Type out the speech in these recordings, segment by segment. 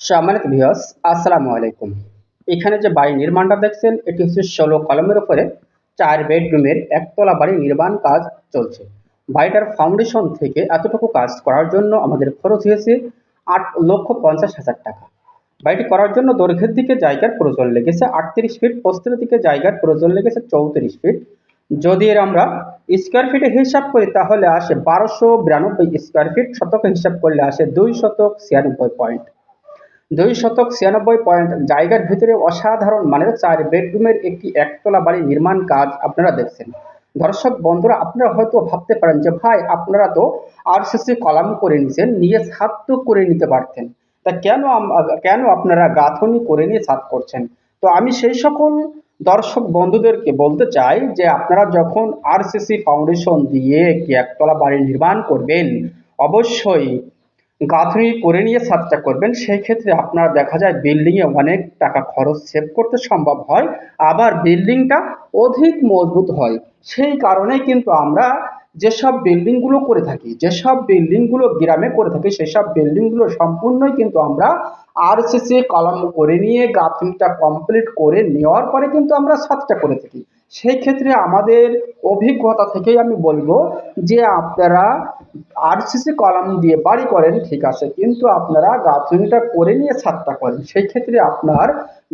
সম্মানিত ভিউয়ার্স আসসালামু আলাইকুম। এখানে যে বাড়ি নির্মাণটা দেখছেন, এটি হচ্ছে ষোলো কলমের উপরে চার বেডরুমের একতলা বাড়ি নির্মাণ কাজ চলছে। বাড়িটার ফাউন্ডেশন থেকে এতটুকু কাজ করার জন্য আমাদের খরচ হয়েছে আট লক্ষ পঞ্চাশ হাজার টাকা। বাড়িটি করার জন্য দৈর্ঘ্যের দিকে জায়গার প্রয়োজন লেগেছে আটত্রিশ ফিট প্রস্তের দিকে জায়গার প্রয়োজন লেগেছে চৌত্রিশ ফিট। যদি এর আমরা স্কোয়ার ফিটে হিসাব করি, তাহলে আসে বারোশো বিরানব্বই স্কোয়ার ফিট শতকে হিসাব করলে আসে দুই শতক ছিয়ানব্বই পয়েন্ট দুই শতক ছিয়ানব্বই পয়েন্ট জায়গার ভিতরে অসাধারণ মানের চার বেডরুমের একটি একতলা বাড়ি নির্মাণ কাজ আপনারা দেখছেন। দর্শক বন্ধুরা, আপনারা হয়তো ভাবতে পারেন যে, ভাই, আপনারা তো আরসিসি কলাম করে নিয়েছেন নিয়ে ছাদ তো করে নিতে পারতেন। তা কেন কেন আপনারা গাঁথনি করে নিয়ে ছাদ করছেন? তো আমি সেই সকল দর্শক বন্ধুদেরকে বলতে চাই যে, আপনারা যখন আরসিসি ফাউন্ডেশন দিয়ে একটি একতলা বাড়ি নির্মাণ করবেন, অবশ্যই গাঁথনি করে নিয়ে ছাদটা করবেন, সেই ক্ষেত্রে আপনার দেখা যায় বিল্ডিংয়ে অনেক টাকা খরচ সেভ করতে সম্ভব হয়, আবার বিল্ডিংটা অধিক মজবুত হয়। সেই কারণে কিন্তু আমরা যেসব বিল্ডিংগুলো করে থাকি, যেসব বিল্ডিংগুলো গ্রামে করে থাকি, সেসব বিল্ডিংগুলো সম্পূর্ণই কিন্তু আমরা আরসিসি কলম করে নিয়ে গাঁথনিটা কমপ্লিট করে নেওয়ার পরে কিন্তু আমরা ছাদটা করে থাকি। সেই ক্ষেত্রে আমাদের অভিজ্ঞতা থেকেই আমি বলব যে আপনারা আরসিসি কলাম দিয়ে বাড়ি করেন, ঠিক আছে, কিন্তু আপনারা গাঁথনিটা করে নিয়ে ছাদটা করেন। সেই ক্ষেত্রে আপনার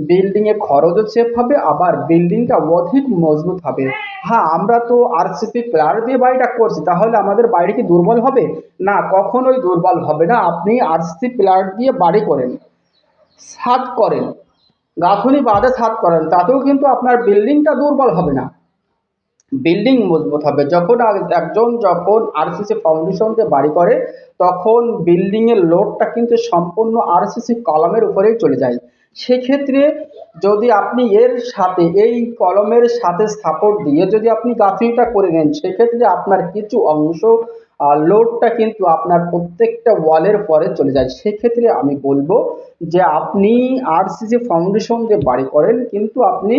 বিল্ডিংয়ে খরচও সেভ হবে, আবার বিল্ডিংটা অধিক মজবুত হবে। হ্যাঁ আমরা তো আরসিসি প্লার দিয়ে বাড়িটা করছি, তাহলে আমাদের বাড়ি কি দুর্বল হবে? না, কখনোই দুর্বল হবে না। আপনি আরসিসি প্লার দিয়ে বাড়ি করেন, ছাদ করেন। গাঁথনি বাদে ছাদ করেন, তাতেও কিন্তু আপনার বিল্ডিংটা দুর্বল হবে না। বিল্ডিং মজবুত হবে। যখন একজন যখন আরসিসি ফাউন্ডেশন দিয়ে বাড়ি করে, তখন বিল্ডিংয়ের লোডটা কিন্তু সম্পূর্ণ আরসিসি কলমের উপরেই চলে যায়। সেক্ষেত্রে যদি আপনি এর সাথে, এই কলমের সাথে সাপোর্ট দিয়ে যদি আপনি গাঁথনিটা করে নেন, সেক্ষেত্রে আপনার কিছু অংশ লোডটা কিন্তু আপনার প্রত্যেকটা ওয়ালের পরে চলে যায়। সেক্ষেত্রে আমি বলব যে আপনি আরসিসি ফাউন্ডেশন যে বাড়ি করেন, কিন্তু আপনি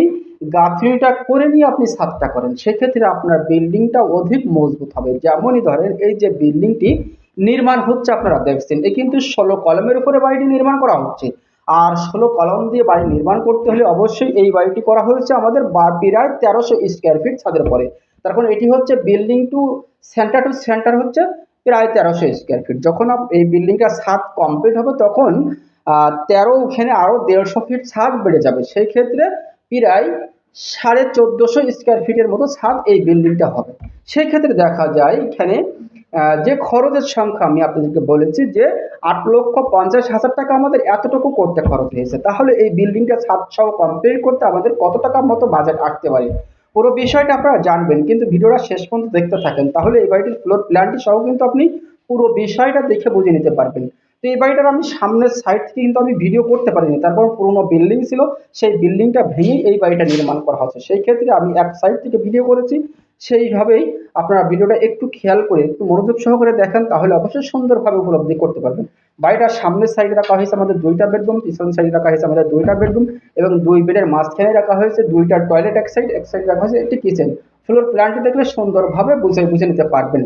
গাঁথনিটা করে নিয়ে আপনি ছাদটা করেন। সেক্ষেত্রে আপনার বিল্ডিংটা অধিক মজবুত হবে। যেমনই ধরেন, এই যে বিল্ডিংটি নির্মাণ হচ্ছে আপনারা দেখছেন এ কিন্তু ষোলো কলমের উপরে বাড়িটি নির্মাণ করা হচ্ছে। আর ষোলো কলম দিয়ে বাড়ি নির্মাণ করতে হলে অবশ্যই এই বাড়িটি করা হয়েছে আমাদের প্রায় তেরোশো স্কোয়ার ফিট ছাদের পরে। তারপর এটি হচ্ছে building to centre to centre হচ্ছে প্রায় তেরোশো স্কোয়ার ফিট যখন এই বিল্ডিংটা ছাদ কমপ্লিট হবে তখন তেরো ওখানে আরও দেড়শো ফিট ছাদ বেড়ে যাবে। সেই ক্ষেত্রে প্রায় সাড়ে চোদ্দোশো স্কোয়ার ফিটের মতো ছাদ এই বিল্ডিংটা হবে। সেই ক্ষেত্রে দেখা যায় এখানে যে খরচের সংখ্যা আমি আপনাদেরকে বলেছি যে আট লক্ষ পঞ্চাশ হাজার টাকা আমাদের এতটুকু করতে খরচ হয়েছে। তাহলে এই বিল্ডিংটা ছাদ সহ কমপ্লিট করতে আমাদের কত টাকার মতো বাজেট আসতে পারে? পুরো বিষয়টা আপনারা জানবেন, কিন্তু ভিডিওটা শেষ পর্যন্ত দেখতে থাকেন। তাহলে এই বাড়িটির ফ্লোর প্ল্যানটি সহ কিন্তু আপনি পুরো বিষয়টা দেখে বুঝে নিতে পারবেন। তো এই বাড়িটার আমি সামনের সাইড থেকে কিন্তু আমি ভিডিও করতে পারিনি। তারপর পুরোনো বিল্ডিং ছিল, সেই বিল্ডিংটা ভেঙে এই বাড়িটা নির্মাণ করা হচ্ছে। সেই ক্ষেত্রে আমি এক সাইড থেকে ভিডিও করেছি। সেইভাবেই আপনারা ভিডিওটা একটু খেয়াল করে, একটু মনোযোগ সহকারে দেখেন, তাহলে অবশ্যই সুন্দরভাবে উপলব্ধি করতে পারবেন। বাড়িটার সামনের সাইডে রাখা হয়েছে আমাদের দুইটা বেডরুম পিছন সাইডে রাখা হয়েছে আমাদের দুইটা বেডরুম এবং দুই বেডের মাঝখানে রাখা হয়েছে দুইটা টয়লেট এক সাইড এক সাইড রাখা হয়েছে একটি কিচেন ফ্লোর প্ল্যানটি দেখলে সুন্দরভাবে বুঝে বুঝে নিতে পারবেন।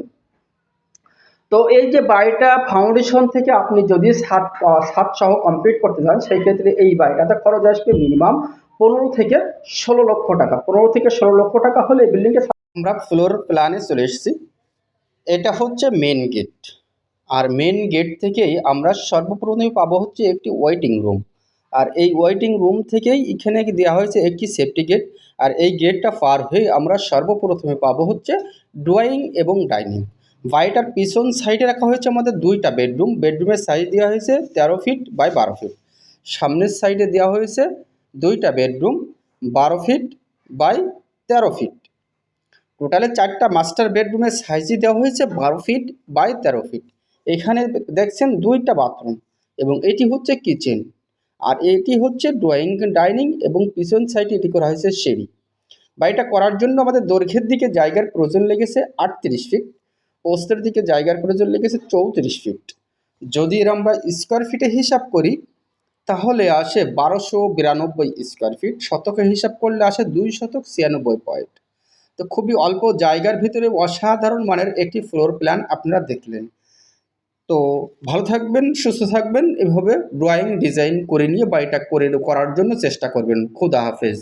তো এই যে বাড়িটা ফাউন্ডেশন থেকে আপনি যদি সাত সাত সহ কমপ্লিট করতে চান, সেই ক্ষেত্রে এই বাড়িটাতে খরচ আসবে মিনিমাম পনেরো থেকে ষোলো লক্ষ টাকা। পনেরো থেকে ষোলো লক্ষ টাকা হলে এই বিল্ডিংটা আমরা ফ্লোর প্ল্যানে চলে এসেছি। এটা হচ্ছে মেন গেট আর মেন গেট থেকেই আমরা সর্বপ্রথমে পাবো হচ্ছে একটি ওয়েটিং রুম আর এই ওয়েটিং রুম থেকেই এখানে দেওয়া হয়েছে একটি সেফটি গেট আর এই গেটটা পার হয়ে আমরা সর্বপ্রথমে পাবো হচ্ছে ড্রয়িং এবং ডাইনিং বাড়িটার পিছন সাইডে রাখা হয়েছে আমাদের দুইটা বেডরুম বেডরুমের সাইজ দেওয়া হয়েছে তেরো ফিট বাই বারো ফিট সামনের সাইডে দেওয়া হয়েছে দুইটা বেডরুম বারো ফিট বাই তেরো ফিট টোটালে চারটা মাস্টার বেডরুমের সাইজই দেওয়া হয়েছে বারো ফিট বাই তেরো ফিট এখানে দেখছেন দুইটা বাথরুম এবং এটি হচ্ছে কিচেন আর এটি হচ্ছে ড্রয়িং ডাইনিং এবং পিছন সাইডে এটি করা হয়েছে সিঁড়ি। বাড়িটা করার জন্য আমাদের দৈর্ঘ্যের দিকে জায়গার প্রয়োজন লেগেছে আটত্রিশ ফিট পোস্তের দিকে জায়গার প্রয়োজন লেগেছে চৌত্রিশ ফিট যদি এর আমরা স্কোয়ার ফিটে হিসাব করি, তাহলে আসে বারোশো বিরানব্বই স্কোয়ার ফিট শতকে হিসাব করলে আসে দুই শতক ছিয়ানব্বই পয়েন্ট তো খুবই অল্প জায়গার ভিতরে অসাধারণ মানের একটি ফ্লোর প্ল্যান আপনারা দেখলেন। তো ভালো থাকবেন, সুস্থ থাকবেন, এভাবে ড্রয়িং ডিজাইন করে নিয়ে বাড়িটা করে করার জন্য চেষ্টা করবেন। খুদা হাফেজ।